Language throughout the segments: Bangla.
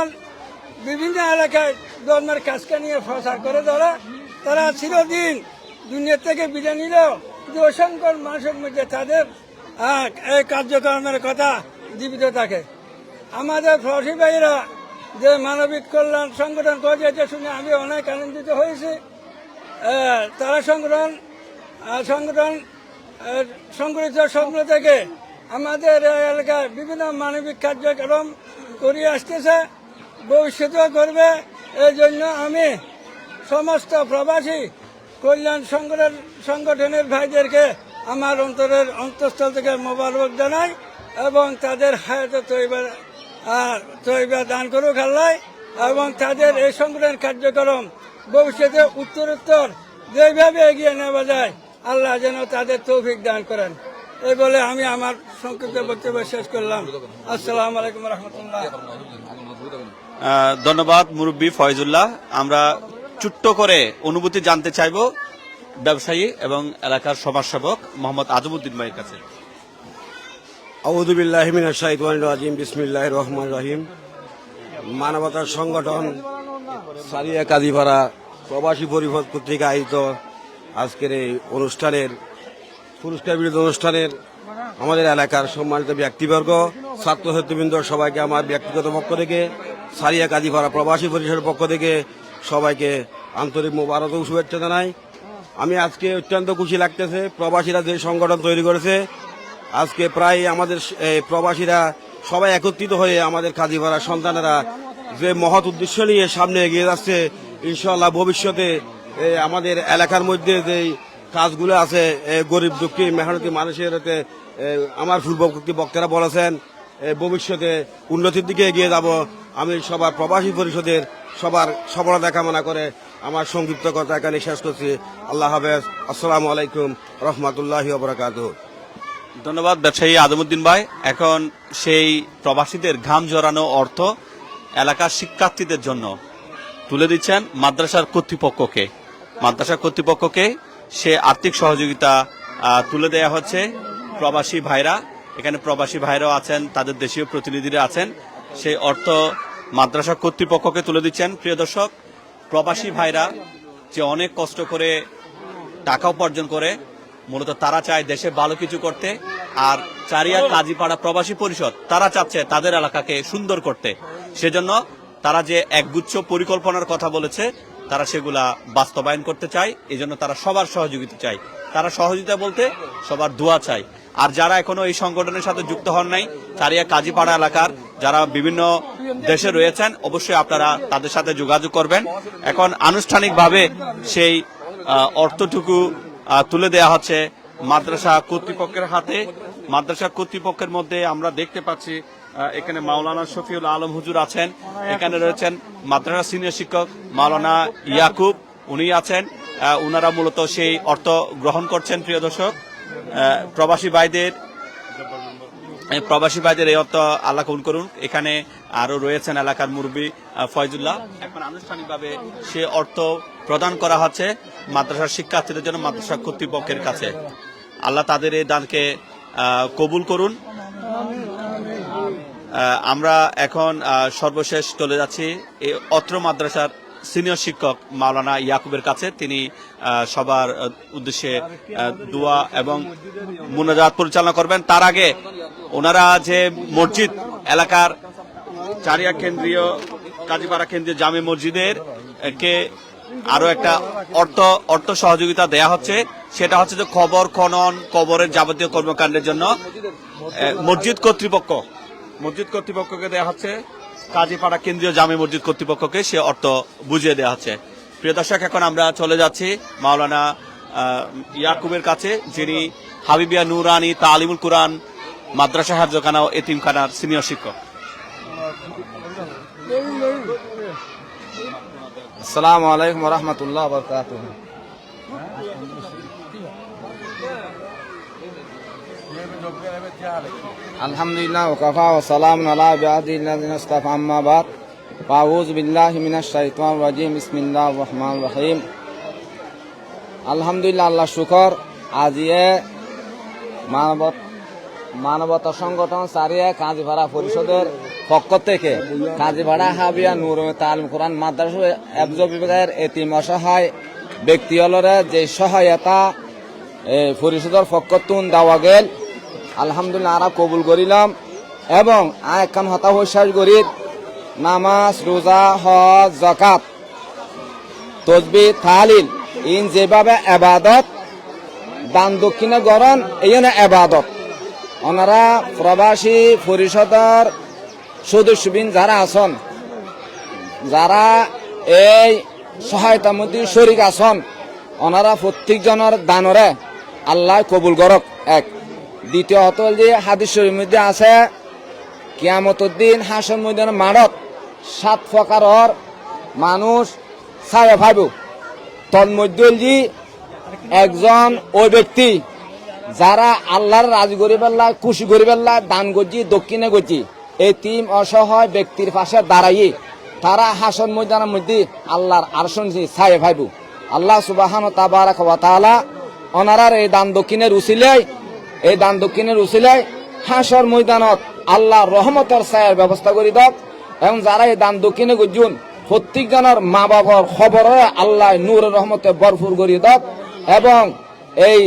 এখন বিভিন্ন এলাকায় ধর্মের কাজকে নিয়ে প্রচার করে ধরা তারা চিরদিন দুনিয়া থেকে বিদায় নিলেও কিন্তু অসংখ্য মানুষের মধ্যে তাদের এই কার্যক্রমের কথা জীবিত থাকে। আমাদের প্রবাসী ভাইরা যে মানবিক কল্যাণ সংগঠন করেছে শুনে আমি অনেক আনন্দিত হয়েছি। তারা সংগঠন সংগঠন সংগঠিত স্বপ্ন থেকে আমাদের এলাকায় বিভিন্ন মানবিক কার্যক্রম করে আসতেছে। ভবিষ্যতেও করবে। এই জন্য আমি সমস্ত প্রবাসী কল্যাণ সংগঠন সংগঠনের ভাইদেরকে আমার অন্তরের অন্তঃস্থল থেকে মোবারক জানাই এবং তাদের হায়াত তৈবা তৈবা দান করুক আল্লাহ এবং তাদের এই সংগঠনের কার্যক্রম ভবিষ্যতে উত্তরোত্তর যেভাবে এগিয়ে নেওয়া যায়, আল্লাহ যেন তাদের তৌফিক দান করেন। এই বলে আমি আমার সংক্ষিপ্ত বক্তব্য শেষ করলাম। আসসালামু আলাইকুম রহমতুল্লাহ। ধন্যবাদ মুরব্বী ফয়জুল্লাহ। আমরা চুট্ট করে অনুভূতি জানতে চাইব ব্যবসায়ী এবং এলাকার সমাজসেবক মোহাম্মদ আজমুদ্দিন ভাইয়ের কাছে। বিসমিল্লাহ রহমান রহিম। মানবতার সংগঠন সারিয়া কাজীপাড়া প্রবাসী পরিষদ কর্তৃক আয়োজিত আজকের এই অনুষ্ঠানের, পুরস্কার বিরোধী অনুষ্ঠানের আমাদের এলাকার সম্মানিত ব্যক্তিবর্গ ছাত্র ছাত্রবৃন্দ সবাইকে আমার ব্যক্তিগত পক্ষ থেকে সারিয়া কাজীপাড়া প্রবাসী পরিষদের পক্ষ থেকে সবাইকে আন্তরিক মোবারক ও শুভেচ্ছা জানাই। আমি আজকে অত্যন্ত খুশি লাগতেছে, প্রবাসীরা যে সংগঠন তৈরি করেছে। আজকে প্রায় আমাদের প্রবাসীরা সবাই একত্রিত হয়ে আমাদের কাজীপাড়া সন্তানেরা যে মহৎ উদ্দেশ্য নিয়ে সামনে এগিয়ে যাচ্ছে ইনশাল্লাহ ভবিষ্যতে আমাদের এলাকার মধ্যে যে কাজগুলো আছে গরিব দুঃখী, মেহনতি মানুষের আমার পূর্ববর্তী বক্তারা বলেছেন ভবিষ্যতে উন্নতির দিকে এগিয়ে যাব। আমি সবার প্রবাসী পরিষদের সবার সফলতা কামনা করে আমার সংক্ষিপ্ত কথা এখানে শেষ করছি। আল্লাহ হাফেজ। আসসালামু আলাইকুম রহমতুল্লাহ বরকাতুহ। ধন্যবাদ ব্যবসায়ী আজমুদ্দিন ভাই। এখন সেই প্রবাসীদের ঘাম জড়ানো অর্থ এলাকার শিক্ষার্থীদের জন্য তুলে দিচ্ছেন মাদ্রাসার কর্তৃপক্ষকে। মাদ্রাসা কর্তৃপক্ষকে সে আর্থিক সহযোগিতা তুলে দেয়া হচ্ছে প্রবাসী ভাইরা। এখানে প্রবাসী ভাইরাও আছেন, তাদের দেশীয় প্রতিনিধিরা আছেন। সেই অর্থ মাদ্রাসা কর্তৃপক্ষকে তুলে দিচ্ছেন। প্রিয় দর্শক, প্রবাসী ভাইরা যে অনেক কষ্ট করে টাকা উপার্জন করে, মূলত তারা চায় দেশে ভালো কিছু করতে। আর চারিয়া কাজীপাড়া প্রবাসী পরিষদ, তারা চাচ্ছে তাদের এলাকাকে সুন্দর করতে। সেজন্য তারা যে একগুচ্ছ পরিকল্পনার কথা বলেছে, তারা সেগুলা বাস্তবায়ন করতে চায়। এই জন্য তারা সবার সহযোগিতা চায়। তারা সহযোগিতা বলতে সবার দোয়া চায়। আর যারা এখনও এই সংগঠনের সাথে যুক্ত হন নাই, চারিয়া কাজীপাড়া এলাকার যারা বিভিন্ন দেশে রয়েছেন, অবশ্যই আপনারা তাদের সাথে যোগাযোগ করবেন। এখন আনুষ্ঠানিকভাবে সেই অর্থটুকু তুলে দেওয়া হচ্ছে মাদ্রাসা কর্তৃপক্ষের হাতে। মাদ্রাসা কর্তৃপক্ষের মধ্যে আমরা দেখতে পাচ্ছি এখানে মাওলানা শফিউল আলম হুজুর আছেন, এখানে রয়েছেন মাদ্রাসা সিনিয়র শিক্ষক মাওলানা ইয়াকুব, উনি আছেন উনারা মূলত সেই অর্থ গ্রহণ করছেন, প্রিয় দর্শক। প্রবাসী ভাইদের প্রবাসী ভাইদের এই অর্থ আল্লাহ কবুল করুন। এখানে আরও রয়েছেন এলাকার মুরব্বী ফয়জুল্লাহ। এখন আনুষ্ঠানিকভাবে সে অর্থ প্রদান করা হচ্ছে মাদ্রাসার শিক্ষার্থীদের জন্য, মাদ্রাসা কর্তৃপক্ষের কাছে। আল্লাহ তাদের এই দানকে কবুল করুন। আমরা এখন সর্বশেষ চলে যাচ্ছি। এই অত্র মাদ্রাসার সিনিয়র শিক্ষক মাওলানা ইয়াকুবের কাছে তিনি সবার উদ্দেশ্যে দোয়া এবং মুনাজাত পরিচালনা করবেন। তার আগে ওনারা যে মসজিদ, এলাকার চারিয়া কেন্দ্রীয়, কাজীপাড়া কেন্দ্রীয় জামে মসজিদের কে আরও একটা অর্থ অর্থ সহযোগিতা দেয়া হচ্ছে। সেটা হচ্ছে যে খবর, খনন, কবরের যাবতীয় কর্মকাণ্ডের জন্য মসজিদ কর্তৃপক্ষ, মসজিদ কর্তৃপক্ষকে দেওয়া হচ্ছে কাজীপাড়া কেন্দ্রীয় জামে মসজিদ কর্তৃপক্ষকে সে অর্থ বুঝিয়ে দেওয়া হচ্ছে। প্রিয় দর্শক, এখন আমরা চলে যাচ্ছি মাওলানা ইয়াকুবের কাছে, যিনি হাবিবিয়া নুরানি তালিমুল কুরআন মাদ্রাসা হাফজখানা ও এতিমখানার সিনিয়র শিক্ষক। আসসালামু আলাইকুম রহমতুল্লাহ বরকাত আলহামদুলিল্লাহ ওকাফা ও সালাম আলা বিআদিল্লাযিনা ইসতাফা, আম্মা বাদ। ফাউজ বিল্লাহি রহমানির রহিম। আলহামদুলিল্লাহ, আল্লাহ শুকর। আজিয়ে মানবত মানবতা সংগঠন সারিয়া কাজীপাড়া পরিষদের পক্ষ থেকে কাজীপাড়া হাবিয়া নূর তালিম কোরআন মাদ্রাসা এফজ বিভাগের এতিম অসহায় ব্যক্তি হলরে যে সহায়তা পরিষদের পক্ষ তুন দেওয়া গেল আলহামদুলিল্লাহ আরা কবুল করিলাম এবং আ একখান হতা বিশ্বাস করি নামাজ, রোজা, হজ জাকাত তসবি তালিল ইন যেভাবে এবাদত দান দক্ষিণে গরণ এই এবাদত ওনারা প্রবাসী, পরিষদের সদস্যবিন যারা আছেন, যারা এই সহায়তা মধ্যে শরিক আছেন, ওনারা প্রত্যেকজনের দানরে আল্লাহ কবুল করক, এক। দ্বিতীয়ত হল যে হাদিস শরীর মধ্যে আছে, কিয়ামতর হাসন ময়দানের মারত সাত প্রকারর মানুষ ছায়া ভাইব তন্মধ্যে হল যে একজন ওই ব্যক্তি যারা আল্লাহর রাজ গরিবেল্লা খুশি গরিবেল্লা দান গজি দক্ষিণে গজি এই তিন অসহায় ব্যক্তির পাশে দাঁড়াইয়ে তারা হাসন ময়দানের মধ্যে আল্লাহর আরশন ছায়ে ভাইবু আল্লাহ সুবাহান তাবারাক ওয়া তাআলা ওনারার এই দান দক্ষিণের উসিলাই এই দান দক্ষিণের উসিলাই হাসর ময়দানত আল্লাহ রহমতের ছায়ের ব্যবস্থা করে দক এবং যারা এই দান দক্ষিণে গজুন প্রত্যেকজনের মা বাবার খবর আল্লাহ নূর রহমতে ভরপুর করি দক এবং এই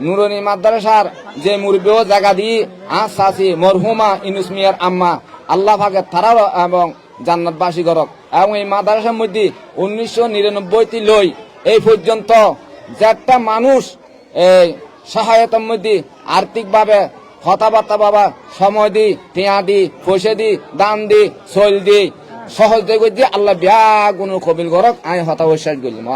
নুরনি মাদ্রাসার যে মুরবিও জায়গা দিয়ে আজ চাষি মরহুমা ইনুস মিয়ার আম্মা, আল্লাহ ভাগে তারাও এবং জান্নাতবাসী করক এবং এই মাদ্রাসার মধ্যে উনিশশো নিরানব্বইটি লই এই পর্যন্ত যে একটা মানুষ এই সহায়তার মধ্যে আর্থিকভাবে কথাবার্তা বাবা, সময় দি টিয়া দি পয়সা দি দান দি চল দি সহজ দিয়ে আল্লাহ বিয়া গুণ কবিল করক আমি হতাবশ্বাস করলাম